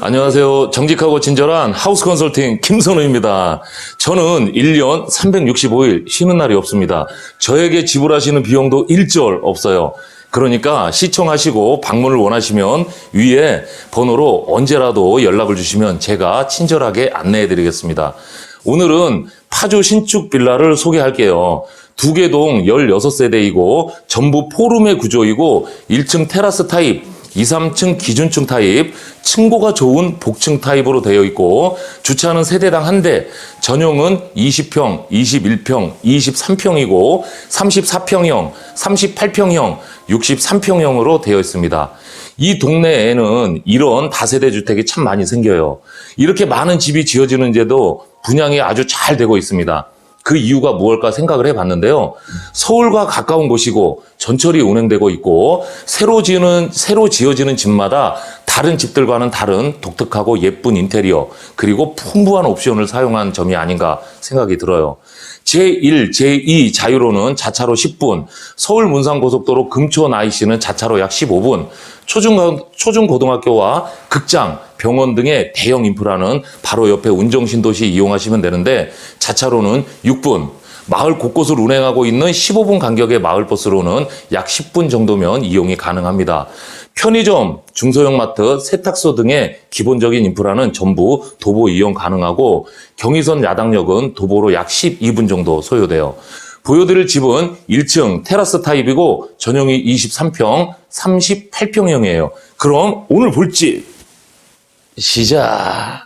안녕하세요. 정직하고 친절한 하우스 컨설팅 김선우입니다. 저는 1년 365일 쉬는 날이 없습니다. 저에게 지불하시는 비용도 일절 없어요. 그러니까 시청하시고 방문을 원하시면 위에 번호로 언제라도 연락을 주시면 제가 친절하게 안내해 드리겠습니다. 오늘은 파주 신축 빌라를 소개할게요. 두개동 16세대이고 전부 포룸의 구조이고 1층 테라스 타입, 2, 3층 기준층 타입, 층고가 좋은 복층 타입으로 되어 있고 주차는 세대당 한 대, 전용은 20평, 21평, 23평이고 34평형, 38평형, 63평형으로 되어 있습니다. 이 동네에는 이런 다세대 주택이 참 많이 생겨요. 이렇게 많은 집이 지어지는데도 분양이 아주 잘 되고 있습니다. 그 이유가 무엇일까 생각을 해봤는데요. 서울과 가까운 곳이고 전철이 운행되고 있고 새로 지는 새로 지어지는 집마다 다른 집들과는 다른 독특하고 예쁜 인테리어 그리고 풍부한 옵션을 사용한 점이 아닌가 생각이 들어요. 제1, 제2 자유로는 자차로 10분, 서울 문산고속도로 금초 나이시는 자차로 약 15분, 초중, 초중고등학교와 극장, 병원 등의 대형 인프라는 바로 옆에 운정신도시 이용하시면 되는데 자차로는 6분, 마을 곳곳을 운행하고 있는 15분 간격의 마을버스로는 약 10분 정도면 이용이 가능합니다. 편의점, 중소형 마트, 세탁소 등의 기본적인 인프라는 전부 도보 이용 가능하고 경의선 야당역은 도보로 약 12분 정도 소요돼요. 보여드릴 집은 1층 테라스 타입이고 전용이 23평, 38평형이에요. 그럼 오늘 볼 집 시작.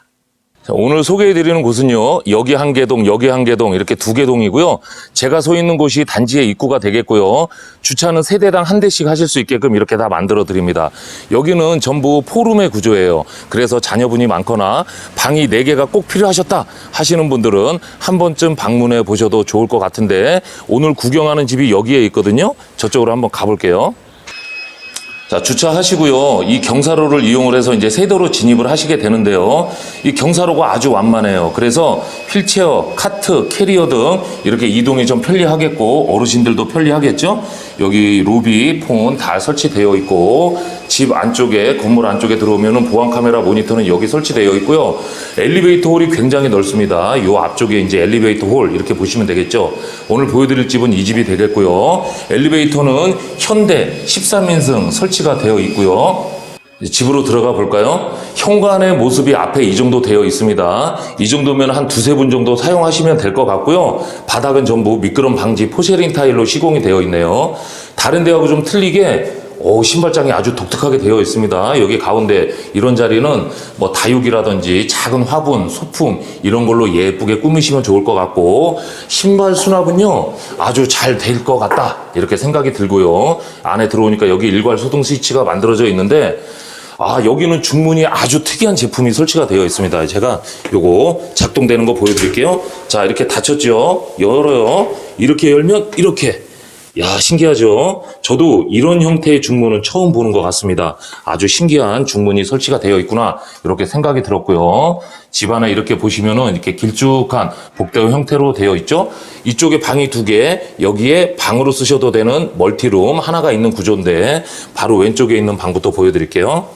자, 오늘 소개해드리는 곳은요, 여기 한 개동, 여기 한 개동, 이렇게 두 개 동이고요. 제가 서 있는 곳이 단지의 입구가 되겠고요. 주차는 세대당 한 대씩 하실 수 있게끔 이렇게 다 만들어 드립니다. 여기는 전부 포룸의 구조예요. 그래서 자녀분이 많거나 방이 네개가꼭 필요하셨다 하시는 분들은 한 번쯤 방문해 보셔도 좋을 것 같은데 오늘 구경하는 집이 여기에 있거든요. 저쪽으로 한번 가볼게요. 자, 주차하시고요. 이 경사로를 이용을 해서 이제 세도로 진입을 하시게 되는데요. 이 경사로가 아주 완만해요. 그래서 휠체어, 카트, 캐리어 등 이렇게 이동이 좀 편리하겠고 어르신들도 편리하겠죠? 여기 로비, 폰 다 설치되어 있고 집 안쪽에 건물 안쪽에 들어오면은 보안 카메라 모니터는 여기 설치되어 있고요. 엘리베이터 홀이 굉장히 넓습니다. 요 앞쪽에 이제 엘리베이터 홀 이렇게 보시면 되겠죠. 오늘 보여드릴 집은 이 집이 되겠고요. 엘리베이터는 현대 13인승 설치가 되어 있고요. 집으로 들어가 볼까요? 현관의 모습이 앞에 이 정도 되어 있습니다. 이 정도면 한 두세 분 정도 사용하시면 될 것 같고요. 바닥은 전부 미끄럼 방지 포쉐린 타일로 시공이 되어 있네요. 다른 데하고 좀 틀리게 오, 신발장이 아주 독특하게 되어 있습니다. 여기 가운데 이런 자리는 뭐 다육이라든지 작은 화분, 소품 이런 걸로 예쁘게 꾸미시면 좋을 것 같고 신발 수납은요 아주 잘 될 것 같다 이렇게 생각이 들고요. 안에 들어오니까 여기 일괄 소등 스위치가 만들어져 있는데 아 여기는 중문이 아주 특이한 제품이 설치가 되어 있습니다. 제가 요거 작동되는 거 보여드릴게요. 자 이렇게 닫혔죠. 열어요. 이렇게 열면 이렇게 야, 신기하죠? 저도 이런 형태의 중문은 처음 보는 것 같습니다. 아주 신기한 중문이 설치가 되어 있구나. 이렇게 생각이 들었고요. 집 안에 이렇게 보시면은 이렇게 길쭉한 복대형 형태로 되어 있죠? 이쪽에 방이 두 개, 여기에 방으로 쓰셔도 되는 멀티룸 하나가 있는 구조인데, 바로 왼쪽에 있는 방부터 보여드릴게요.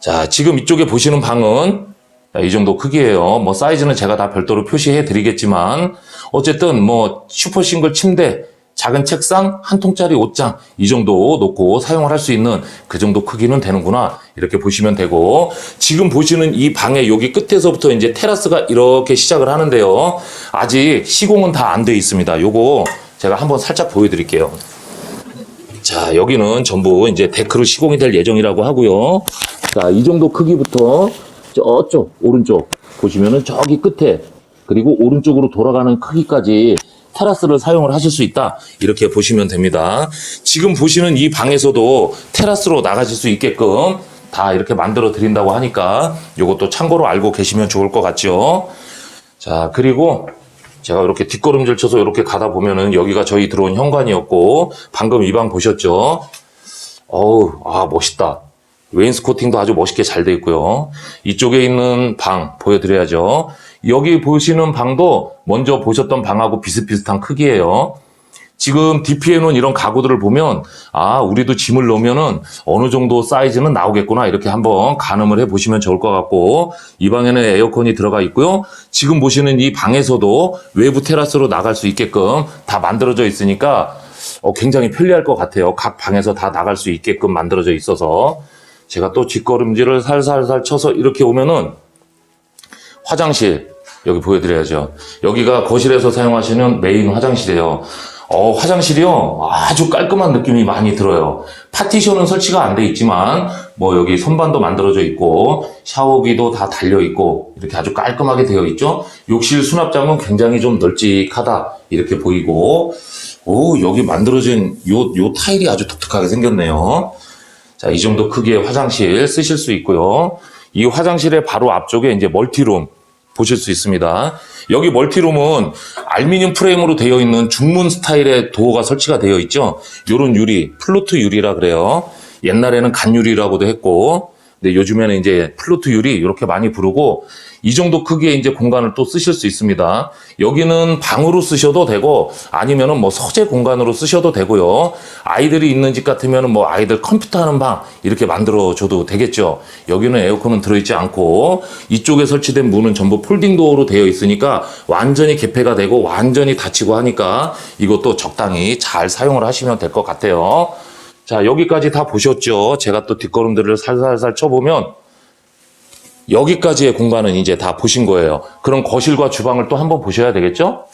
자, 지금 이쪽에 보시는 방은 자, 이 정도 크기예요. 뭐 사이즈는 제가 다 별도로 표시해 드리겠지만 어쨌든 뭐 슈퍼 싱글 침대, 작은 책상, 한 통짜리 옷장 이 정도 놓고 사용을 할 수 있는 그 정도 크기는 되는구나 이렇게 보시면 되고 지금 보시는 이 방의 여기 끝에서부터 이제 테라스가 이렇게 시작을 하는데요. 아직 시공은 다 안 돼 있습니다. 요거 제가 한번 살짝 보여드릴게요. 자, 여기는 전부 이제 데크로 시공이 될 예정이라고 하고요. 자, 이 정도 크기부터 저쪽 오른쪽 보시면은 저기 끝에 그리고 오른쪽으로 돌아가는 크기까지 테라스를 사용을 하실 수 있다. 이렇게 보시면 됩니다. 지금 보시는 이 방에서도 테라스로 나가실 수 있게끔 다 이렇게 만들어 드린다고 하니까 이것도 참고로 알고 계시면 좋을 것 같죠. 자, 그리고 제가 이렇게 뒷걸음질 쳐서 이렇게 가다 보면은 여기가 저희 들어온 현관이었고 방금 이 방 보셨죠? 어우, 아, 멋있다. 웨인스코팅도 아주 멋있게 잘 돼 있고요. 이쪽에 있는 방 보여드려야죠. 여기 보시는 방도 먼저 보셨던 방하고 비슷비슷한 크기예요. 지금 DP에 놓은 이런 가구들을 보면 아 우리도 짐을 넣으면은 어느 정도 사이즈는 나오겠구나 이렇게 한번 가늠을 해 보시면 좋을 것 같고 이 방에는 에어컨이 들어가 있고요. 지금 보시는 이 방에서도 외부 테라스로 나갈 수 있게끔 다 만들어져 있으니까 어, 굉장히 편리할 것 같아요. 각 방에서 다 나갈 수 있게끔 만들어져 있어서. 제가 또 뒷걸음질을 살살살 쳐서 이렇게 오면은 화장실 여기 보여드려야죠. 여기가 거실에서 사용하시는 메인 화장실이에요. 어, 화장실이요. 아주 깔끔한 느낌이 많이 들어요. 파티션은 설치가 안 돼 있지만, 뭐 여기 선반도 만들어져 있고, 샤워기도 다 달려 있고, 이렇게 아주 깔끔하게 되어 있죠. 욕실 수납장은 굉장히 좀 널찍하다. 이렇게 보이고, 오, 여기 만들어진 요, 요 타일이 아주 독특하게 생겼네요. 자, 이 정도 크기의 화장실 쓰실 수 있고요. 이 화장실의 바로 앞쪽에 이제 멀티룸 보실 수 있습니다. 여기 멀티룸은 알루미늄 프레임으로 되어 있는 중문 스타일의 도어가 설치가 되어 있죠. 요런 유리, 플로트 유리라 그래요. 옛날에는 간유리라고도 했고, 근데 요즘에는 이제 플로트 유리 이렇게 많이 부르고 이 정도 크기의 이제 공간을 또 쓰실 수 있습니다. 여기는 방으로 쓰셔도 되고 아니면은 뭐 서재 공간으로 쓰셔도 되고요. 아이들이 있는 집 같으면은 뭐 아이들 컴퓨터 하는 방 이렇게 만들어 줘도 되겠죠. 여기는 에어컨은 들어있지 않고 이쪽에 설치된 문은 전부 폴딩 도어로 되어 있으니까 완전히 개폐가 되고 완전히 닫히고 하니까 이것도 적당히 잘 사용을 하시면 될 것 같아요. 자, 여기까지 다 보셨죠? 제가 또 뒷걸음들을 살살살 쳐보면 여기까지의 공간은 이제 다 보신 거예요. 그럼 거실과 주방을 또 한번 보셔야 되겠죠?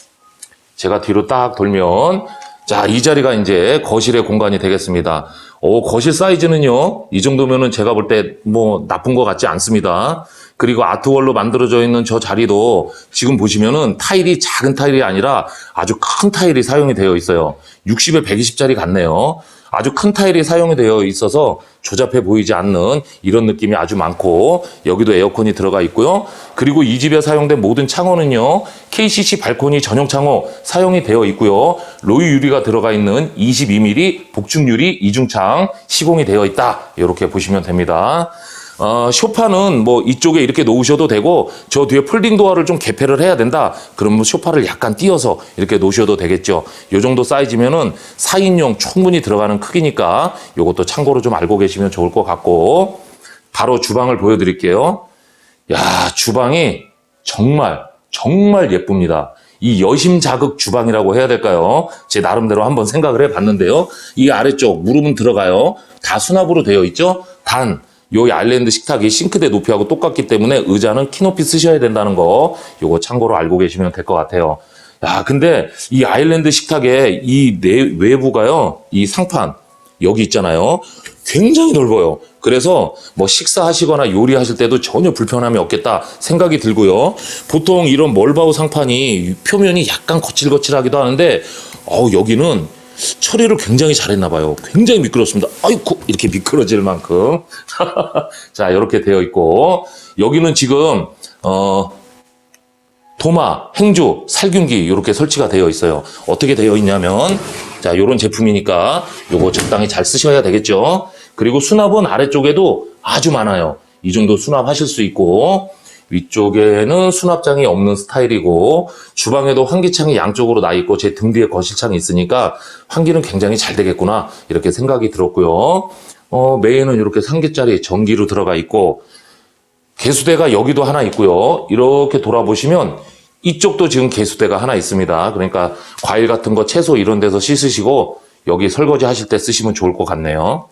제가 뒤로 딱 돌면 자, 이 자리가 이제 거실의 공간이 되겠습니다. 오, 거실 사이즈는요, 이 정도면은 제가 볼 때 뭐 나쁜 것 같지 않습니다. 그리고 아트월로 만들어져 있는 저 자리도 지금 보시면은 타일이 작은 타일이 아니라 아주 큰 타일이 사용이 되어 있어요. 60에 120짜리 같네요. 아주 큰 타일이 사용이 되어 있어서 조잡해 보이지 않는 이런 느낌이 아주 많고 여기도 에어컨이 들어가 있고요. 그리고 이 집에 사용된 모든 창호는요. KCC 발코니 전용 창호 사용이 되어 있고요. 로이 유리가 들어가 있는 22mm 복중 유리 이중창 시공이 되어 있다. 이렇게 보시면 됩니다. 어, 쇼파는 뭐 이쪽에 이렇게 놓으셔도 되고 저 뒤에 폴딩 도어를 좀 개폐를 해야 된다. 그러면 쇼파를 약간 띄어서 이렇게 놓으셔도 되겠죠. 요 정도 사이즈면은 4인용 충분히 들어가는 크기니까 요것도 참고로 좀 알고 계시면 좋을 것 같고 바로 주방을 보여드릴게요. 야 주방이 정말 정말 예쁩니다. 이 여심 자극 주방이라고 해야 될까요? 제 나름대로 한번 생각을 해봤는데요. 이 아래쪽 무릎은 들어가요. 다 수납으로 되어 있죠. 단 요 아일랜드 식탁이 싱크대 높이하고 똑같기 때문에 의자는 키 높이 쓰셔야 된다는 거 요거 참고로 알고 계시면 될 것 같아요. 야 근데 이 아일랜드 식탁의 이 내 외부가요 이 상판 여기 있잖아요 굉장히 넓어요. 그래서 뭐 식사하시거나 요리하실 때도 전혀 불편함이 없겠다 생각이 들고요. 보통 이런 멀바우 상판이 표면이 약간 거칠거칠하기도 하는데 어우 여기는 처리를 굉장히 잘했나 봐요. 굉장히 미끄럽습니다. 아이고 이렇게 미끄러질 만큼 자 이렇게 되어 있고 여기는 지금 어 도마, 행주, 살균기 이렇게 설치가 되어 있어요. 어떻게 되어 있냐면 자 이런 제품이니까 요거 적당히 잘 쓰셔야 되겠죠. 그리고 수납은 아래쪽에도 아주 많아요. 이 정도 수납하실 수 있고 위쪽에는 수납장이 없는 스타일이고 주방에도 환기창이 양쪽으로 나 있고 제 등 뒤에 거실창이 있으니까 환기는 굉장히 잘 되겠구나 이렇게 생각이 들었고요. 어, 메인은 이렇게 3개짜리 전기로 들어가 있고 개수대가 여기도 하나 있고요. 이렇게 돌아보시면 이쪽도 지금 개수대가 하나 있습니다. 그러니까 과일 같은 거 채소 이런 데서 씻으시고 여기 설거지 하실 때 쓰시면 좋을 것 같네요.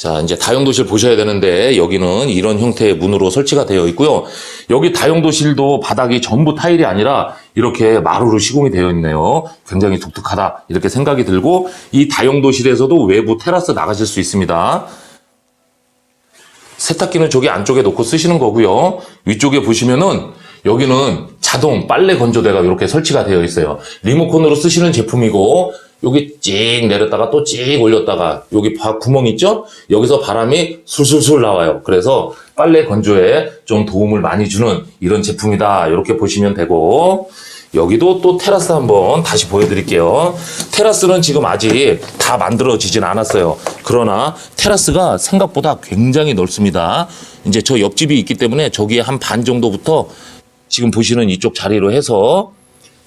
자, 이제 다용도실 보셔야 되는데 여기는 이런 형태의 문으로 설치가 되어 있고요. 여기 다용도실도 바닥이 전부 타일이 아니라 이렇게 마루로 시공이 되어 있네요. 굉장히 독특하다 이렇게 생각이 들고 이 다용도실에서도 외부 테라스 나가실 수 있습니다. 세탁기는 저기 안쪽에 놓고 쓰시는 거고요. 위쪽에 보시면은 여기는 자동 빨래 건조대가 이렇게 설치가 되어 있어요. 리모컨으로 쓰시는 제품이고 여기 찍 내렸다가 또찍 올렸다가 여기 바- 구멍 있죠? 여기서 바람이 술술술 나와요. 그래서 빨래 건조에 좀 도움을 많이 주는 이런 제품이다. 이렇게 보시면 되고 여기도 또 테라스 한번 다시 보여드릴게요. 테라스는 지금 아직 다 만들어지진 않았어요. 그러나 테라스가 생각보다 굉장히 넓습니다. 이제 저 옆집이 있기 때문에 저기에 한 반 정도부터 지금 보시는 이쪽 자리로 해서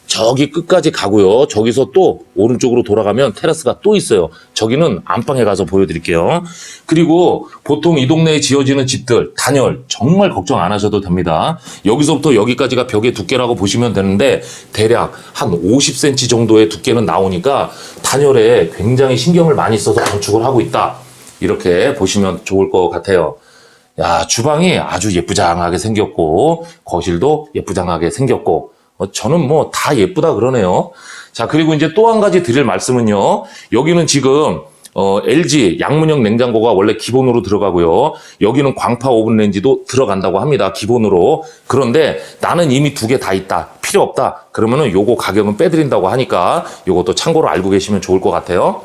저기 끝까지 가고요. 저기서 또 오른쪽으로 돌아가면 테라스가 또 있어요. 저기는 안방에 가서 보여드릴게요. 그리고 보통 이 동네에 지어지는 집들 단열 정말 걱정 안 하셔도 됩니다. 여기서부터 여기까지가 벽의 두께라고 보시면 되는데 대략 한 50cm 정도의 두께는 나오니까 단열에 굉장히 신경을 많이 써서 건축을 하고 있다. 이렇게 보시면 좋을 것 같아요. 야, 주방이 아주 예쁘장하게 생겼고, 거실도 예쁘장하게 생겼고, 어, 저는 뭐 다 예쁘다 그러네요. 자, 그리고 이제 또 한 가지 드릴 말씀은요. 여기는 지금, 어, LG 양문형 냉장고가 원래 기본으로 들어가고요. 여기는 광파 오븐 렌지도 들어간다고 합니다. 기본으로. 그런데 나는 이미 두 개 다 있다. 필요 없다. 그러면은 요거 가격은 빼드린다고 하니까 요것도 참고로 알고 계시면 좋을 것 같아요.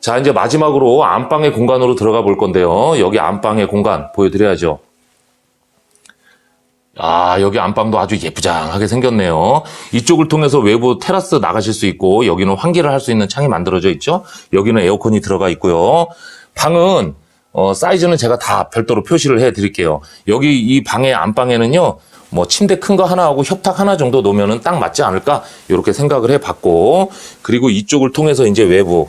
자, 이제 마지막으로 안방의 공간으로 들어가 볼 건데요. 여기 안방의 공간 보여드려야죠. 아, 여기 안방도 아주 예쁘장하게 생겼네요. 이쪽을 통해서 외부 테라스 나가실 수 있고, 여기는 환기를 할 수 있는 창이 만들어져 있죠. 여기는 에어컨이 들어가 있고요. 방은, 어, 사이즈는 제가 다 별도로 표시를 해 드릴게요. 여기 이 방의 안방에는요, 뭐 침대 큰 거 하나하고 협탁 하나 정도 놓으면은 딱 맞지 않을까? 이렇게 생각을 해 봤고, 그리고 이쪽을 통해서 이제 외부,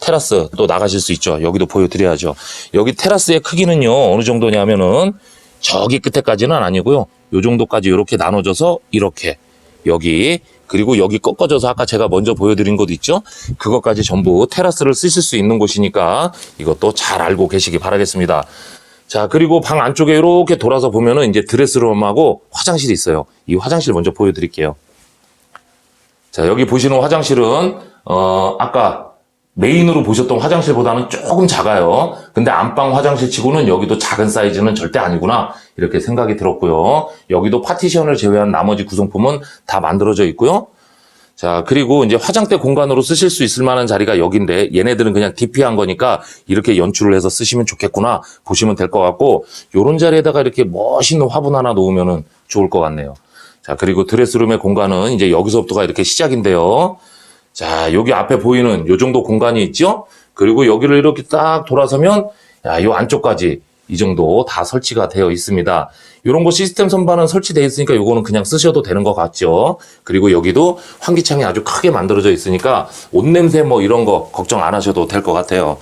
테라스 또 나가실 수 있죠. 여기도 보여 드려야죠. 여기 테라스의 크기는요, 어느 정도냐면은, 저기 끝에까지는 아니고요. 요 정도까지 이렇게 나눠져서 이렇게 여기 그리고 여기 꺾어져서 아까 제가 먼저 보여드린 곳 있죠? 그것까지 전부 테라스를 쓰실 수 있는 곳이니까 이것도 잘 알고 계시기 바라겠습니다. 자, 그리고 방 안쪽에 이렇게 돌아서 보면은 이제 드레스룸하고 화장실이 있어요. 이 화장실 먼저 보여드릴게요. 자, 여기 보시는 화장실은, 어, 아까 메인으로 보셨던 화장실보다는 조금 작아요. 근데 안방 화장실 치고는 여기도 작은 사이즈는 절대 아니구나. 이렇게 생각이 들었고요. 여기도 파티션을 제외한 나머지 구성품은 다 만들어져 있고요. 자, 그리고 이제 화장대 공간으로 쓰실 수 있을 만한 자리가 여기인데 얘네들은 그냥 DP한 거니까 이렇게 연출을 해서 쓰시면 좋겠구나 보시면 될 것 같고 요런 자리에다가 이렇게 멋있는 화분 하나 놓으면은 좋을 것 같네요. 자, 그리고 드레스룸의 공간은 이제 여기서부터가 이렇게 시작인데요. 자, 여기 앞에 보이는 요 정도 공간이 있죠? 그리고 여기를 이렇게 딱 돌아서면, 야, 요 안쪽까지 이 정도 다 설치가 되어 있습니다. 요런 거 시스템 선반은 설치되어 있으니까 요거는 그냥 쓰셔도 되는 것 같죠? 그리고 여기도 환기창이 아주 크게 만들어져 있으니까 옷 냄새 뭐 이런 거 걱정 안 하셔도 될 것 같아요.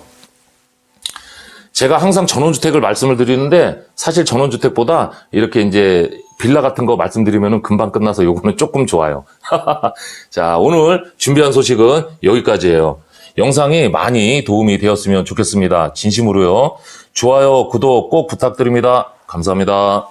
제가 항상 전원주택을 말씀을 드리는데 사실 전원주택보다 이렇게 이제 빌라 같은 거 말씀드리면 금방 끝나서 요거는 조금 좋아요. 자, 오늘 준비한 소식은 여기까지예요. 영상이 많이 도움이 되었으면 좋겠습니다. 진심으로요. 좋아요, 구독 꼭 부탁드립니다. 감사합니다.